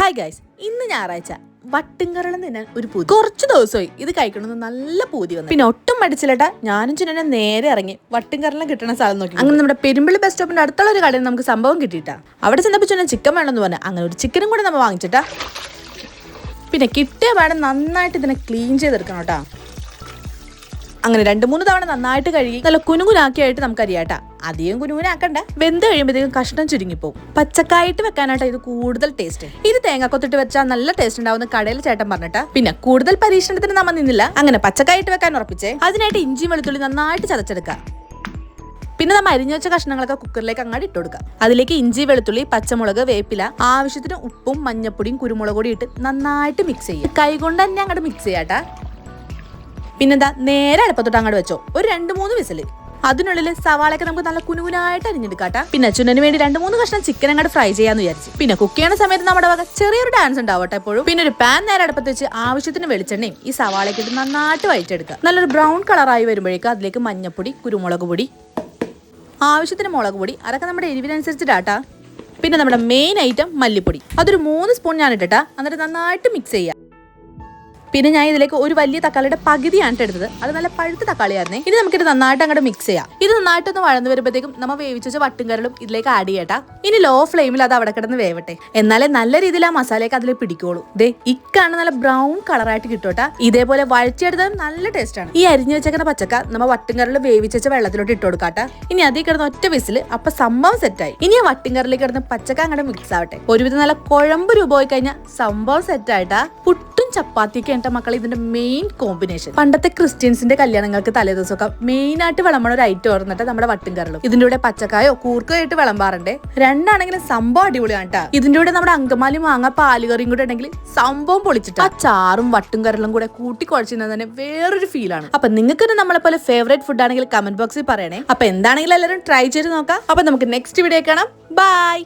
Hi guys ഇന്ന് ഞായറാഴ്ച വട്ടുംകറളം തിന്നാൻ ഒരു പൂതി. കുറച്ച് ദിവസമായി ഇത് കഴിക്കണമെന്ന് നല്ല പൂതി വന്നു. പിന്നെ ഒട്ടും മടിച്ചില്ലട്ട ഞാനും ചിന്നെ നേരെ ഇറങ്ങി വട്ടുംകറളം കിട്ടണ സ്ഥലം നോക്കി. അങ്ങനെ നമ്മുടെ പെരുമ്പള്ളി ബസ് സ്റ്റോപ്പിന്റെ അടുത്തുള്ള ഒരു കടയിൽ നമുക്ക് സംഭവം കിട്ടിയിട്ടാ. അവിടെ ചെന്നപ്പോൾ ചിന്ന ചിക്കൻ വേണമെന്ന് പറഞ്ഞു. അങ്ങനെ ഒരു ചിക്കനും കൂടെ നമ്മൾ വാങ്ങിച്ചിട്ടാ. പിന്നെ കിട്ടിയ പാടെ നന്നായിട്ട് ഇതിനെ ക്ലീൻ ചെയ്തെടുക്കണം കേട്ടോ. അങ്ങനെ രണ്ട് മൂന്ന് തവണ നന്നായിട്ട് കഴുകി നല്ല കുനുകുനാക്കിയായിട്ട് നമുക്കറിയാട്ടാ. അധികം കുനുകുനാക്കണ്ട. വെന്ത് കഴിയുമ്പോഴത്തേക്കും കഷ്ണം ചുരുങ്ങിപ്പോവും. പച്ചക്കായിട്ട് വെക്കാനായിട്ട് ഇത് കൂടുതൽ ടേസ്റ്റ് ഇത് തേങ്ങാക്കൊത്തിട്ട് വെച്ചാൽ നല്ല ടേസ്റ്റ് ഉണ്ടാവുന്ന കടയിൽ ചേട്ടൻ പറഞ്ഞിട്ടാ. പിന്നെ കൂടുതൽ പരീക്ഷണത്തിന് നമ്മൾ നിന്നില്ല. അങ്ങനെ പച്ചക്കായിട്ട് വെക്കാൻ ഉറപ്പിച്ചേ. അതിനായിട്ട് ഇഞ്ചി വെളുത്തുള്ളി നന്നായിട്ട് ചതച്ചെടുക്കുക പിന്നെ നമ്മൾ അരിഞ്ഞു വെച്ച കഷ്ണങ്ങളൊക്കെ കുക്കറിലേക്ക് അങ്ങോട്ട് ഇട്ട് കൊടുക്കുക അതിലേക്ക് ഇഞ്ചി വെളുത്തുള്ളി പച്ചമുളക് വേപ്പില ആവശ്യത്തിന് ഉപ്പും മഞ്ഞപ്പൊടിയും കുരുമുളക് പൊടി ഇട്ട് നന്നായിട്ട് മിക്സ് ചെയ്യുക. കൈകൊണ്ട് തന്നെ അങ്ങോട്ട് മിക്സ് ചെയ്യാട്ടാ. പിന്നെന്താ നേരെ അടുപ്പത്തോട്ട് അങ്ങോട്ട് വെച്ചോ. ഒരു രണ്ട് മൂന്ന് വിസിൽ. അതിനുള്ളിൽ സവാളയൊക്കെ നമുക്ക് നല്ല കുനുകുനായിട്ട് അരിഞ്ഞെടുക്കാട്ടാ. പിന്നെ അച്ഛനു വേണ്ടി രണ്ട് മൂന്ന് കഷ്ണം ചിക്കൻ അങ്ങോട്ട് ഫ്രൈ ചെയ്യാന്ന് വിചാരിച്ചു. പിന്നെ കുക്ക് ചെയ്യുന്ന സമയത്ത് നമ്മുടെ വക ചെറിയൊരു ഡാൻസ് ഉണ്ടാവട്ടെ എപ്പോഴും. പിന്നെ ഒരു പാൻ നേരെ അടുപ്പത്ത് വെച്ച് ആവശ്യത്തിന് വെളിച്ചെണ്ണയും ഈ സവാളയൊക്കെ നന്നായിട്ട് വഴിച്ചെടുക്കുക നല്ലൊരു ബ്രൗൺ കളറായി വരുമ്പോഴേക്കും അതിലേക്ക് മഞ്ഞപ്പൊടി കുരുമുളക് പൊടി ആവശ്യത്തിന് മുളക് പൊടി അതൊക്കെ നമ്മുടെ എരിവിനനുസരിച്ച് ഡാട്ടാ പിന്നെ നമ്മുടെ മെയിൻ ഐറ്റം മല്ലിപ്പൊടി. അതൊരു മൂന്ന് സ്പൂൺ ഞാൻ ഇട്ടിട്ടാ എന്നിട്ട് നന്നായിട്ട് മിക്സ് ചെയ്യാം പിന്നെ ഞാൻ ഇതിലേക്ക് ഒരു വലിയ തക്കാളിയുടെ പകുതിയാണ് എടുത്തത്. അത് നല്ല പഴുത്ത തക്കാളിയായിരുന്നേ. ഇനി നമുക്കിത് നന്നായിട്ട് അങ്ങോട്ട് മിക്സ് ചെയ്യാം. ഇത് നന്നായിട്ടൊന്ന് വഴന്നു വരുമ്പോഴത്തേക്കും നമ്മൾ വേവിച്ച വെച്ച വട്ടുംകരളും ഇതിലേക്ക് ആഡ് ചെയ്യട്ടാ. ഇനി ലോ ഫ്ലെയിമിൽ അത് അവിടെ കിടന്ന് വേവട്ടെ. എന്നാലേ നല്ല രീതിയിൽ ആ മസാലയൊക്കെ അതിൽ പിടിക്കുള്ളൂ ദേ ഇക്കാണ് നല്ല ബ്രൗൺ കളറായിട്ട് കിട്ടോട്ടാ. ഇതേപോലെ വഴച്ചെടുത്താലും നല്ല ടേസ്റ്റ് ആണ്. ഈ അരിഞ്ഞു വെച്ചേക്കുന്ന പച്ചക്ക നമ്മൾ വട്ടുംകരൾ വേവിച്ച വെച്ച വെള്ളത്തിലോട്ട് ഇട്ട് കൊടുക്കാട്ടാ. ഇനി അതിൽ കിടന്ന് ഒറ്റ വിസിൽ അപ്പൊ സംഭവം സെറ്റായി ഇനി ആ വട്ടുംകറിലേക്ക് കിടന്ന് പച്ചക്ക അങ്ങോട്ട് മിക്സ് ആവട്ടെ. ഒരുവിധം നല്ല കുഴമ്പ് രൂപമായി കഴിഞ്ഞാൽ സംഭവം സെറ്റായിട്ടാ പുട്ടും ചപ്പാത്തിയൊക്കെ എന്റെ മക്കൾ ഇതിന്റെ മെയിൻ കോമ്പിനേഷൻ പണ്ടത്തെ ക്രിസ്ത്യൻസിന്റെ കല്യാണങ്ങൾക്ക് തലേദിവസമൊക്കെ മെയിൻ ആയിട്ട് വിളമ്പണ ഒരു ഐറ്റം ഓർന്നിട്ട് നമ്മുടെ വട്ടും വട്ടുംകരളും ഇതിന്റെ കൂടെ പച്ചക്കായോ കൂർക്കോ ആയിട്ട് വിളമ്പാറുണ്ട്. രണ്ടാണെങ്കിലും സംഭവം അടിപൊളിയാണ് കേട്ടോ. ഇതിന്റെ കൂടെ നമ്മുടെ അങ്കമാലി മാങ്ങ പാലുകറിയും കൂടെ ഉണ്ടെങ്കിൽ സംഭവം പൊളിച്ചിട്ട്. ആ ചാറും വട്ടും വട്ടുംകരളും കൂടെ കൂട്ടി കുഴച്ചിരുന്നത് തന്നെ വേറൊരു ഫീലാണ് അപ്പൊ നിങ്ങൾക്ക് നമ്മളെ പോലെ ഫേവറേറ്റ് ഫുഡ് ആണെങ്കിൽ കമന്റ് ബോക്സിൽ പറയണേ. അപ്പൊ എന്താണെങ്കിലും എല്ലാവരും ട്രൈ ചെയ്ത് നോക്കാം. അപ്പൊ നമുക്ക് നെക്സ്റ്റ് വീഡിയോ കാണാം. ബൈ